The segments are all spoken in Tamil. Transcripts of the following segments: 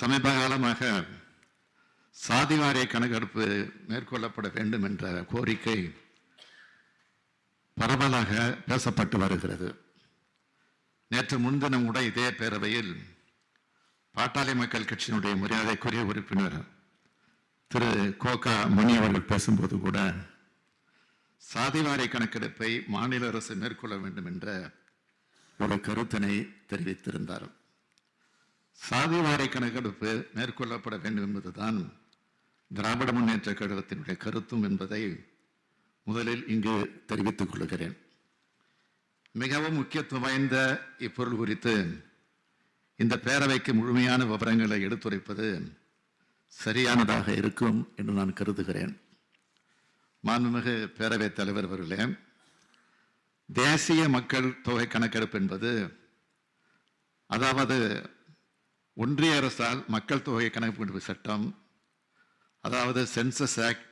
சமீப காலமாக சாதிவாரிய கணக்கெடுப்பு மேற்கொள்ளப்பட வேண்டும் என்ற கோரிக்கை பரவலாக பேசப்பட்டு வருகிறது. நேற்று முன்தினம் கூட இதே பேரவையில் பாட்டாளி மக்கள் கட்சியினுடைய மரியாதைக்குரிய உறுப்பினர் திரு கோகா மணி அவர்கள் பேசும்போது கூட சாதிவாரி கணக்கெடுப்பை மாநில அரசு மேற்கொள்ள வேண்டும் என்ற ஒரு கருத்தினை தெரிவித்திருந்தார். சாதிவாரி கணக்கெடுப்பு மேற்கொள்ளப்பட வேண்டும் என்பதுதான் திராவிட முன்னேற்ற கழகத்தினுடைய கருத்தும் என்பதை முதலில் இங்கு தெரிவித்துக் கொள்கிறேன். மிகவும் முக்கியத்துவம் வாய்ந்த இப்பொருள் குறித்து இந்த பேரவைக்கு முழுமையான விவரங்களை எடுத்துரைப்பது சரியானதாக இருக்கும் என்று நான் கருதுகிறேன். மாண்புமிகு பேரவைத் தலைவர் அவர்களே தேசிய மக்கள் தொகை கணக்கெடுப்பு என்பது அதாவது ஒன்றிய அரசால் மக்கள் தொகை கணக்கெடுப்பு சட்டம் அதாவது சென்சஸ் ஆக்ட்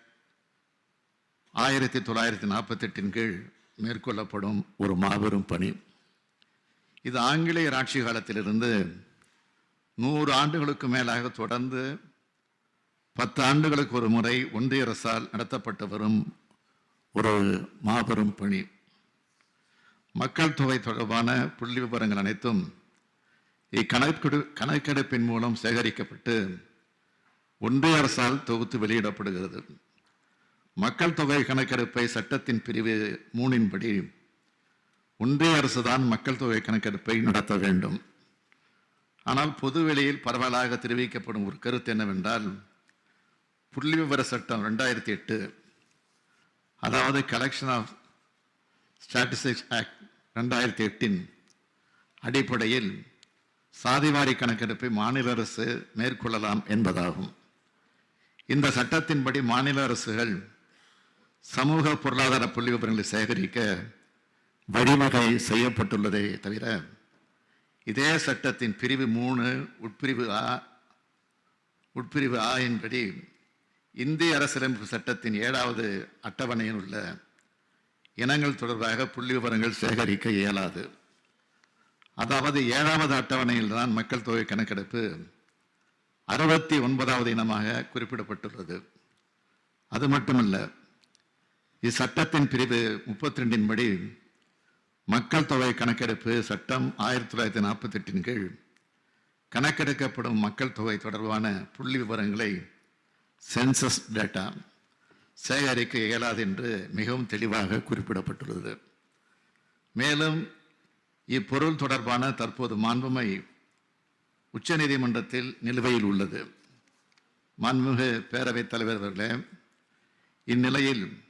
ஆயிரத்தி தொள்ளாயிரத்தி நாற்பத்தி எட்டின் கீழ் மேற்கொள்ளப்படும் ஒரு மாபெரும் பணி. இது ஆங்கிலேயர் ஆட்சி காலத்திலிருந்து நூறு ஆண்டுகளுக்கு மேலாக தொடர்ந்து பத்து ஆண்டுகளுக்கு ஒரு முறை ஒன்றிய அரசால் நடத்தப்பட்டு வரும் ஒரு மாபெரும் பணி. மக்கள் தொகை தொடர்பான புள்ளி விவரங்கள் அனைத்தும் இக்கணக்கெடு கணக்கெடுப்பின் மூலம் சேகரிக்கப்பட்டு ஒன்றிய அரசால் தொகுத்து வெளியிடப்படுகிறது. மக்கள் தொகை கணக்கெடுப்பை சட்டத்தின் பிரிவு மூணின்படி ஒன்றிய அரசுதான் மக்கள் தொகை கணக்கெடுப்பை நடத்த வேண்டும். ஆனால் பொதுவெளியில் பரவலாக தெரிவிக்கப்படும் ஒரு கருத்து என்னவென்றால் புள்ளி விவர சட்டம் ரெண்டாயிரத்தி எட்டு அதாவது கலெக்ஷன் ஆஃப் ஸ்டாட்டிஸ்டிக்ஸ் ஆக்ட் ரெண்டாயிரத்தி எட்டின் அடிப்படையில் சாதிவாரி கணக்கெடுப்பை மாநில அரசு மேற்கொள்ளலாம் என்பதாகும். இந்த சட்டத்தின்படி மாநில அரசுகள் சமூக பொருளாதார புள்ளி விவரங்களை சேகரிக்க வழிவகை செய்யப்பட்டுள்ளதே தவிர இதே சட்டத்தின் பிரிவு மூணு உட்பிரிவு ஆ உட்பிரிவு ஆ என்படி இந்திய அரசியலமைப்பு சட்டத்தின் ஏழாவது அட்டவணையில் உள்ள இனங்கள் தொடர்பாக புள்ளி விவரங்கள் சேகரிக்க இயலாது. அதாவது ஏழாவது அட்டவணையில் தான் மக்கள் தொகை கணக்கெடுப்பு அறுபத்தி ஒன்பதாவது இனமாக குறிப்பிடப்பட்டுள்ளது. அது மட்டுமல்ல இச்சட்டத்தின் பிரிவு முப்பத்தி ரெண்டின் படி மக்கள் தொகை கணக்கெடுப்பு சட்டம் ஆயிரத்தி தொள்ளாயிரத்தி நாற்பத்தி எட்டின் கீழ் கணக்கெடுக்கப்படும் மக்கள் தொகை தொடர்பான புள்ளி விவரங்களை சென்சஸ் டேட்டா சேகரிக்க இயலாது என்று மிகவும் தெளிவாக குறிப்பிடப்பட்டுள்ளது. மேலும் இப்பொருள் தொடர்பான தற்போது மாண்புமை உச்சநீதிமன்றத்தில் நிலுவையில் உள்ளது. மாண்புமிகு பேரவைத் தலைவர் அவர்களே இந்நிலையில்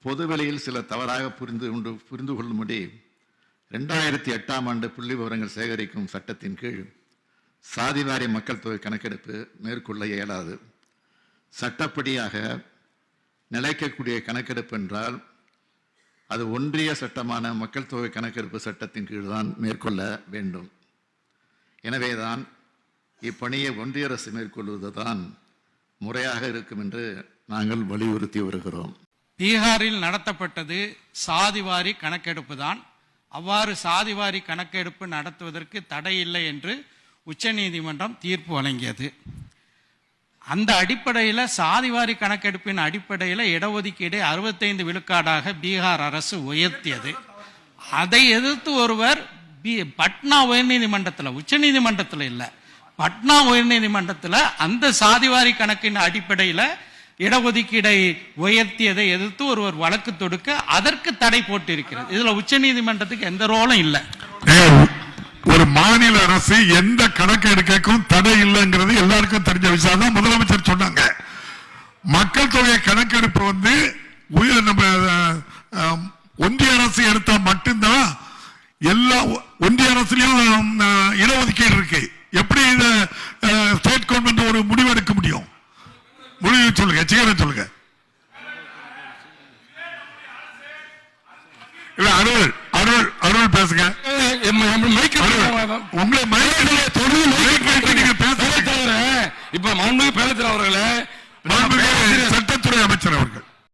பொதுவெளியில் சில தவறாக புரிந்து கொண்டு புரிந்து கொள்ளும்படி ரெண்டாயிரத்தி எட்டாம் ஆண்டு புள்ளி விவரங்கள் சேகரிக்கும் சட்டத்தின் கீழ் சாதிவாரி மக்கள் தொகை கணக்கெடுப்பு மேற்கொள்ள இயலாது. சட்டப்படியாக நிலைக்கக்கூடிய கணக்கெடுப்பு என்றால் அது ஒன்றிய சட்டமான மக்கள் தொகை கணக்கெடுப்பு சட்டத்தின் கீழ் தான் மேற்கொள்ள வேண்டும். எனவேதான் இப்பணியை ஒன்றிய அரசு மேற்கொள்வது தான் முறையாக இருக்கும் என்று நாங்கள் வலியுறுத்தி வருகிறோம். பீகாரில் நடத்தப்பட்டது சாதிவாரி கணக்கெடுப்பு தான். அவ்வாறு சாதிவாரி கணக்கெடுப்பு நடத்துவதற்கு தடை இல்லை என்று உச்சநீதிமன்றம் தீர்ப்பு வழங்கியது. அந்த அடிப்படையில் சாதிவாரி கணக்கெடுப்பின் அடிப்படையில் இடஒதுக்கீடை அறுபத்தைந்து விழுக்காடாக பீகார் அரசு உயர்த்தியது. அதை எதிர்த்து ஒருவர் பி பட்னா உயர்நீதிமன்றத்தில் உச்சநீதிமன்றத்தில் இல்லை. பட்னா உயர்நீதிமன்றத்தில் அந்த சாதிவாரி கணக்கின் அடிப்படையில் இடஒதுக்கீடை உயர்த்தியதை எதிர்த்து ஒருவர் வழக்கு தொடுக்க அதற்கு தடை போட்டிருக்கிறது. இதுல உச்சநீதிமன்றத்துக்கு எந்த ரோலும் இல்லை. ஒரு மாநில அரசு எந்த கணக்கு எடுக்கக்கும் தடை இல்லைங்கிறது எல்லா ஒன்றிய அரசுலயும் இடஒதுக்கீடு இருக்கு. எப்படி இந்த ஸ்டேட் கவர்மெண்ட் ஒரு முடிவு எடுக்க முடியும்? முடிவு சொல்லுங்க சீக்கிரம் சொல்லுங்க. இல்ல